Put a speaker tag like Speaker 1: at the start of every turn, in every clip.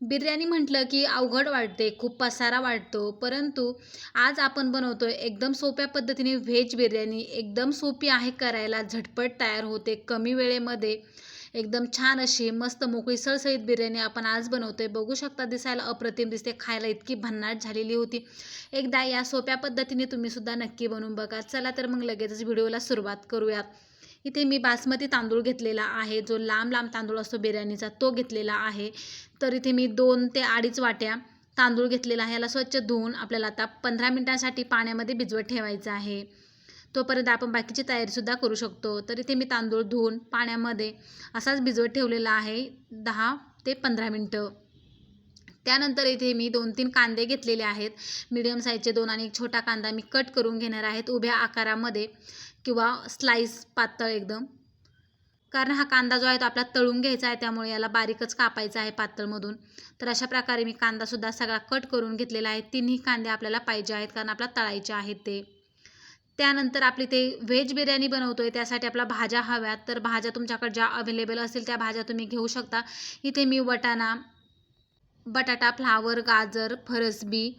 Speaker 1: बिर्याणी म्हटलं की अवघड वाटते खूप पसारा वाटतो. परंतु आज आपण बनवतो आहे एकदम सोप्या पद्धतीने व्हेज बिर्याणी. एकदम सोपी आहे करायला झटपट तयार होते कमी वेळेमध्ये. एकदम छान अशी मस्त मोकळी सळसळीत बिर्याणी आपण आज बनवतो आहे बघू शकता दिसायला अप्रतिम दिसते. खायला इतकी भन्नाट झालेली होती. एकदा या सोप्या पद्धतीने तुम्हीसुद्धा नक्की बनवून बघा. चला तर मग लगेचच व्हिडिओला सुरुवात करूयात. इथे मी बासमती तांदूळ घेतलेला आहे. जो लांब लांब तांदूळ असतो बिर्याणीचा तो घेतलेला आहे. तर इथे मी दोन ते अडीच वाट्या तांदूळ घेतलेला आहे. याला स्वच्छ धुवून आपल्याला आता पंधरा मिनटांसाठी पाण्यामध्ये भिजवत ठेवायचं आहे. तोपर्यंत आपण बाकीची तयारीसुद्धा करू शकतो. तर इथे मी तांदूळ धुवून पाण्यामध्ये असाच भिजवत ठेवलेला आहे दहा ते पंधरा मिनटं. त्यानंतर इथे मी दोन तीन कांदे घेतलेले आहेत. मीडियम साईजचे दोन आणि एक छोटा कांदा मी कट करून घेणार आहेत. उभ्या आकारामध्ये. किंवा स्लाईस पातळ एकदम. कारण हा कांदा जो आहे तो आपला तळून घ्यायचा आहे त्यामुळे याला बारीकच कापायचा आहे पातळमधून. तर अशा प्रकारे मी कांदासुद्धा सगळा कट करून घेतलेला आहे. तिन्ही कांदे आपल्याला पाहिजे आहेत कारण आपला तळायचे आहेत ते. त्यानंतर आपली ते व्हेज बिर्याणी बनवतो आहे त्यासाठी आपल्या भाज्या हव्यात. तर भाज्या तुमच्याकडे ज्या अवेलेबल असतील त्या भाज्या तुम्ही घेऊ शकता. इथे मी वटाणा बटाटा फ्लावर गाजर फरसबी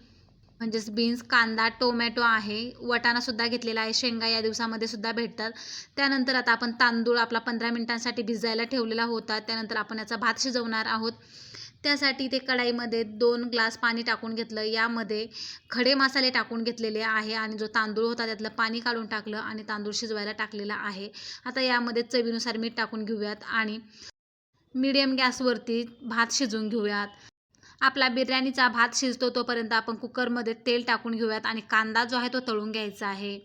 Speaker 1: म्हणजेच बीन्स कांदा टोमॅटो आहे. वटाणासुद्धा घेतलेला आहे. शेंगा या दिवसामध्ये सुद्धा भेटतात. त्यानंतर आता आपण तांदूळ आपला पंधरा मिनिटांसाठी भिजायला ठेवलेला होता. त्यानंतर आपण याचा भात शिजवणार आहोत. त्यासाठी ते कढाईमध्ये दोन ग्लास पाणी टाकून घेतलं. यामध्ये खडे मसाले टाकून घेतलेले आहे आणि जो तांदूळ होता त्यातलं पाणी काढून टाकलं आणि तांदूळ शिजवायला टाकलेला आहे. आता यामध्ये चवीनुसार मीठ टाकून घेऊयात आणि मीडियम गॅसवरती भात शिजवून घेऊयात. आपला बिर्याणीचा भात शिजतो तोपर्यंत आपण कुकरमध्ये तेल टाकून घेऊयात आणि कांदा जो आहे तो तळून घ्यायचा आहे.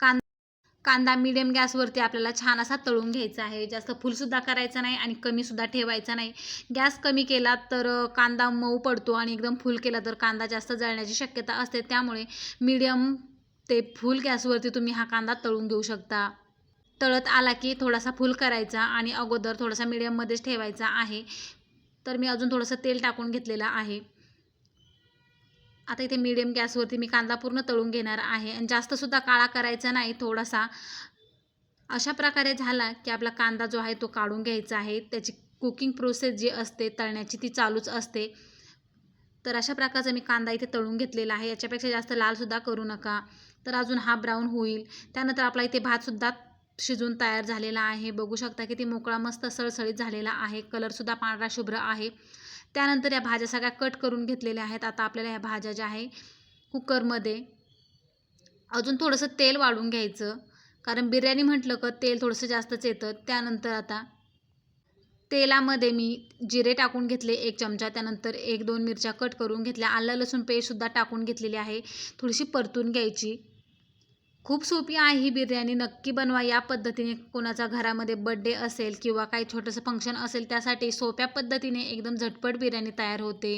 Speaker 1: कांदा कांदा मिडियम गॅसवरती आपल्याला छान असा तळून घ्यायचा आहे. जास्त फुलसुद्धा करायचा नाही आणि कमीसुद्धा ठेवायचा नाही. गॅस कमी केला तर कांदा मऊ पडतो आणि एकदम फुल केला तर कांदा जास्त जळण्याची शक्यता असते. त्यामुळे मीडियम ते फुल गॅसवरती तुम्ही हा कांदा तळून घेऊ शकता. तळत आला की थोडासा फुल करायचा आणि अगोदर थोडासा मीडियममध्येच ठेवायचा आहे. तर मी अजून थोडंसं तेल टाकून घेतलेलं आहे. आता इथे मीडियम गॅसवरती मी कांदा पूर्ण तळून घेणार आहे. आणि जास्तसुद्धा काळा करायचा नाही थोडासा. अशा प्रकारे झाला की आपला कांदा जो आहे तो काढून घ्यायचा आहे. त्याची कुकिंग प्रोसेस जी असते तळण्याची ती चालूच असते. तर अशा प्रकारचा मी कांदा इथे तळून घेतलेला आहे. याच्यापेक्षा जास्त लालसुद्धा करू नका. तर अजून हा ब्राऊन होईल. त्यानंतर आपला इथे भातसुद्धा शिजून तयार झालेला आहे. बघू शकता किती मोकळा मस्त सळसळीत झालेला आहे. कलरसुद्धा पांढरा शुभ्र आहे. त्यानंतर या भाज्या सगळ्या कट करून घेतलेल्या आहेत. आता आपल्याला ह्या भाज्या ज्या आहे कुकरमध्ये अजून थोडंसं तेल वाढून घ्यायचं. कारण बिर्याणी म्हटलं का तेल थोडंसं जास्तच येतं. त्यानंतर आता तेलामध्ये मी जिरे टाकून घेतले एक चमचा. त्यानंतर एक दोन मिरच्या कट करून घेतल्या. आलं लसूण पेस्टसुद्धा टाकून घेतलेली आहे. थोडीशी परतून घ्यायची. खूप सोपी आहे ही बिर्याणी नक्की बनवा. या पद्धतीने कोणाचा घरामध्ये बड्डे असेल किंवा काही छोटंसं फंक्शन असेल त्यासाठी सोप्या पद्धतीने एकदम झटपट बिर्याणी तयार होते.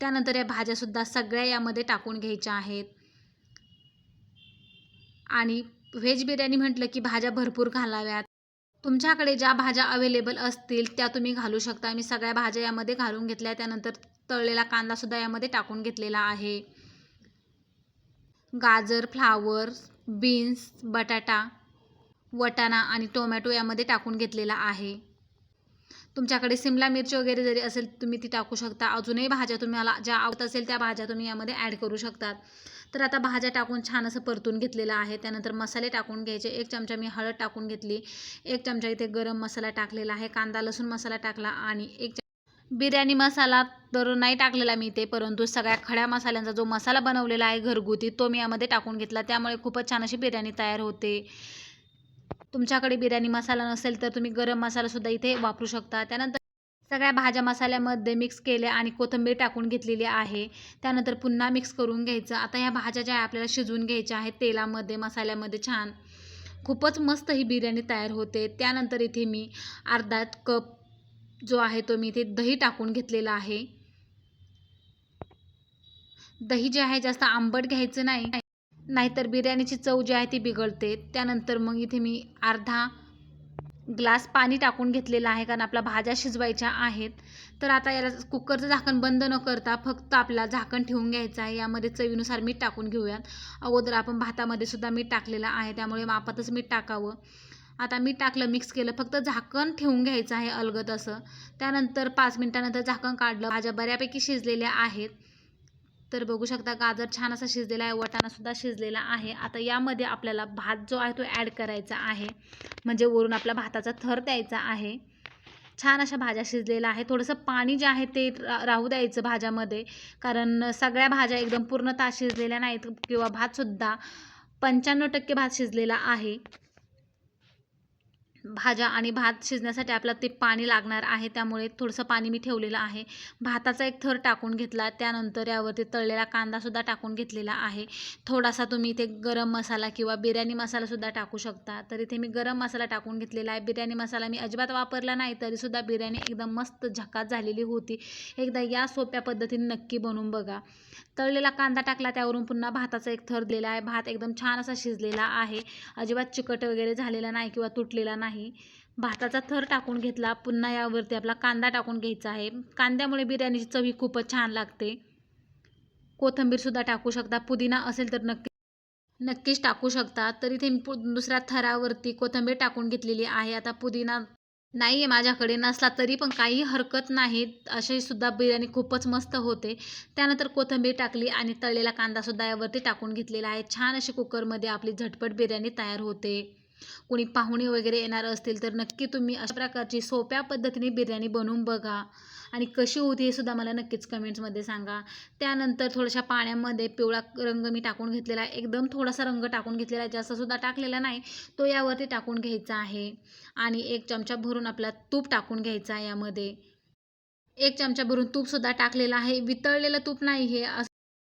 Speaker 1: त्यानंतर या भाज्यासुद्धा सगळ्या यामध्ये टाकून घ्यायच्या आहेत. आणि व्हेज बिर्याणी म्हटलं की भाज्या भरपूर घालाव्यात. तुमच्याकडे ज्या भाज्या अवेलेबल असतील त्या तुम्ही घालू शकता. मी सगळ्या भाज्या यामध्ये घालून घेतल्या. त्यानंतर तळलेला कांदासुद्धा यामध्ये टाकून घेतलेला आहे. गाजर फ्लावर बीन्स बटाटा वटाणा आणि टोमॅटो यामध्ये टाकून घेतलेला आहे. तुमच्याकडे सिमला मिरची वगैरे जरी असेल तुम्ही ती टाकू शकता. अजूनही भाज्या तुम्हाला ज्या आवडत असेल त्या भाज्या तुम्ही यामध्ये ॲड करू शकतात. तर आता भाज्या टाकून छान असं परतून घेतलेलं आहे. त्यानंतर मसाले टाकून घ्यायचे. एक चमचा मी हळद टाकून घेतली. एक चमचा इथे गरम मसाला टाकलेला आहे. कांदा लसूण मसाला टाकला आणि एक बिर्याणी मसाला तर नाही टाकलेला मी ते परंतु सगळ्या खड्या मसाल्यांचा जो मसाला बनवलेला आहे घरगुती तो मी यामध्ये टाकून घेतला. त्यामुळे खूपच छान अशी बिर्याणी तयार होते. तुमच्याकडे बिर्याणी मसाला नसेल तर तुम्ही गरम मसालासुद्धा इथे वापरू शकता. त्यानंतर सगळ्या भाज्या मसाल्यामध्ये मिक्स केल्या आणि कोथिंबीर टाकून घेतलेली आहे. त्यानंतर पुन्हा मिक्स करून घ्यायचं. आता ह्या भाज्या ज्या आपल्याला शिजवून घ्यायच्या आहेत तेलामध्ये मसाल्यामध्ये छान खूपच मस्त ही बिर्याणी तयार होते. त्यानंतर इथे मी अर्धा कप जो आहे तो मी इथे दही टाकून घेतलेला आहे. दही जे आहे जास्त आंबट घ्यायचं नाही. नाहीतर बिर्याणीची चव जी आहे ती बिघडते. त्यानंतर मग इथे मी अर्धा ग्लास पाणी टाकून घेतलेलं आहे कारण आपल्या भाज्या शिजवायच्या आहेत. तर आता याला कुकरचं झाकण बंद न करता फक्त आपला झाकण ठेवून घ्यायचं आहे. यामध्ये चवीनुसार मीठ टाकून घेऊयात. अगोदर आपण भातामध्ये सुद्धा मीठ टाकलेलं आहे. त्यामुळे मापातच मीठ टाकावं. आता मी टाकलं मिक्स केलं. फक्त झाकण ठेवून घ्यायचं आहे अलगद असं. त्यानंतर पाच मिनटानंतर झाकण काढलं. भाज्या बऱ्यापैकी शिजलेल्या आहेत. तर बघू शकता गाजर छान असा शिजलेला आहे. वटाणासुद्धा शिजलेला आहे. आता यामध्ये आपल्याला भात जो आहे तो ॲड करायचा आहे. म्हणजे वरून आपला भाताचा थर द्यायचा आहे. छान अशा भाज्या शिजलेल्या आहे थोडंसं पाणी जे आहे ते रा राहू द्यायचं भाज्यामध्ये. कारण सगळ्या भाज्या एकदम पूर्णतः शिजलेल्या नाहीत किंवा भातसुद्धा पंच्याण्णव टक्के भात शिजलेला आहे. भाज्या आणि भात शिजण्यासाठी आपल्याला ते पाणी लागणार आहे त्यामुळे थोडंसं पाणी मी ठेवलेलं आहे. भाताचा एक थर टाकून घेतला त्यानंतर यावरती तळलेला कांदासुद्धा टाकून घेतलेला आहे. थोडासा तुम्ही इथे गरम मसाला किंवा बिर्याणी मसालासुद्धा टाकू शकता. तर इथे मी गरम मसाला टाकून घेतलेला आहे. बिर्याणी मसाला मी अजिबात वापरला नाही तरीसुद्धा बिर्याणी एकदम मस्त झकात झालेली होती. एकदा या सोप्या पद्धतीने नक्की बनवून बघा. तळलेला कांदा टाकला त्यावरून पुन्हा भाताचा एक थर दिलेला आहे. भात एकदम छान असा शिजलेला आहे. अजिबात चिकट वगैरे झालेला नाही किंवा तुटलेला नाही. भाताचा थर टाकून घेतला. पुन्हा यावरती आपला कांदा टाकून घ्यायचा आहे. कांद्यामुळे बिर्याणीची चवी खूपच छान लागते. कोथिंबीरसुद्धा टाकू शकता. पुदिना असेल तर नक्की नक्कीच टाकू शकता. तर इथे मी पु दुसऱ्या थरावरती कोथिंबीर टाकून घेतलेली आहे. आता पुदिना नाही आहे माझ्याकडे. नसला तरी पण काही हरकत नाही. अशी सुद्धा बिर्याणी खूपच मस्त होते. त्यानंतर कोथिंबीर टाकली आणि तळलेला कांदासुद्धा यावरती टाकून घेतलेला आहे. छान अशी कुकरमध्ये आपली झटपट बिर्याणी तयार होते. कोणी पाहुणे वगैरे येणार असतील तर नक्की तुम्ही अशा प्रकारची सोप्या पद्धतीने बिर्याणी बनवून बघा. आणि कशी होती हे सुद्धा मला नक्कीच कमेंट्समध्ये सांगा. त्यानंतर थोड्याशा पाण्यामध्ये पिवळा रंग मी टाकून घेतलेला आहे. एकदम थोडासा रंग टाकून घेतलेला आहे. जास्तसुद्धा टाकलेला नाही. तो यावरती टाकून घ्यायचा आहे. आणि एक चमचा भरून आपला तूप टाकून घ्यायचा आहे यामध्ये. एक चमचा भरून तूपसुद्धा टाकलेलं आहे. वितळलेलं तूप नाही हे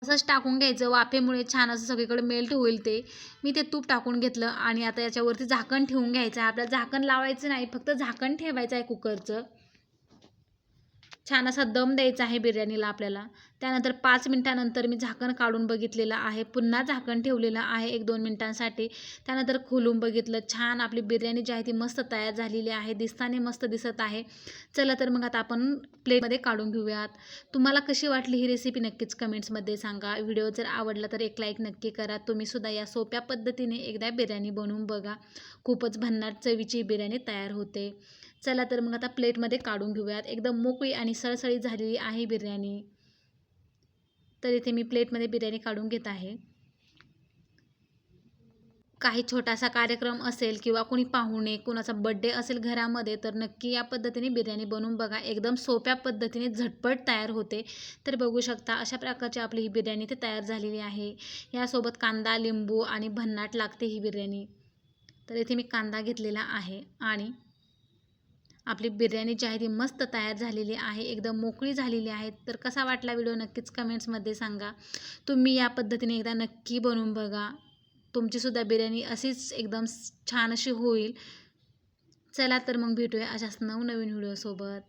Speaker 1: असंच टाकून घ्यायचं वाफेमुळे छान असं सगळीकडे मेल्ट होईल ते. मी ते तूप टाकून घेतलं आणि आता याच्यावरती झाकण ठेवून घ्यायचं आहे. आपल्याला झाकण लावायचं नाही फक्त झाकण ठेवायचं आहे कुकरचं. छान असा दम द्यायचा आहे बिर्याणीला आपल्याला. त्यानंतर पाच मिनटानंतर मी झाकण काढून बघितलेलं आहे. पुन्हा झाकण ठेवलेलं आहे एक दोन मिनटांसाठी. त्यानंतर खोलून बघितलं. छान आपली बिर्याणी जी आहे ती मस्त तयार झालेली आहे. दिसताना मस्त दिसत आहे. चला तर मग आता आपण प्लेटमध्ये काढून घेऊयात. तुम्हाला कशी वाटली ही रेसिपी नक्कीच कमेंट्समध्ये सांगा. व्हिडिओ जर आवडला तर एक लाईक नक्की करा. तुम्हीसुद्धा या सोप्या पद्धतीने एकदा बिर्याणी बनवून बघा. खूपच भन्नाट चवीची बिर्याणी तयार होते. चला तर मग आता प्लेटमध्ये काढून घेऊयात. एकदम मोकळी आणि सळसळी झालेली आहे बिर्याणी. तर इथे मी प्लेटमध्ये बिर्याणी काढून घेत आहे. काही छोटासा कार्यक्रम असेल किंवा कोणी पाहुणे कोणाचा बड्डे असेल घरामध्ये तर नक्की या पद्धतीने बिर्याणी बनवून बघा. एकदम सोप्या पद्धतीने झटपट तयार होते. तर बघू शकता अशा प्रकारची आपली ही बिर्याणी ते तयार झालेली आहे. यासोबत कांदा लिंबू आणि भन्नाट लागते ही बिर्याणी. तर इथे मी कांदा घेतलेला आहे आणि आपली बिर्याणी जी आहे ती मस्त तयार झालेली आहे एकदम मोकळी झालेली आहे. तर कसा वाटला व्हिडिओ नक्कीच कमेंट्समध्ये सांगा. तुम्ही या पद्धतीने एकदा नक्की बनवून बघा. तुमचीसुद्धा बिर्याणी अशीच एकदम छान अशी होईल. चला तर मग भेटूया अशाच नवनवीन व्हिडिओसोबत.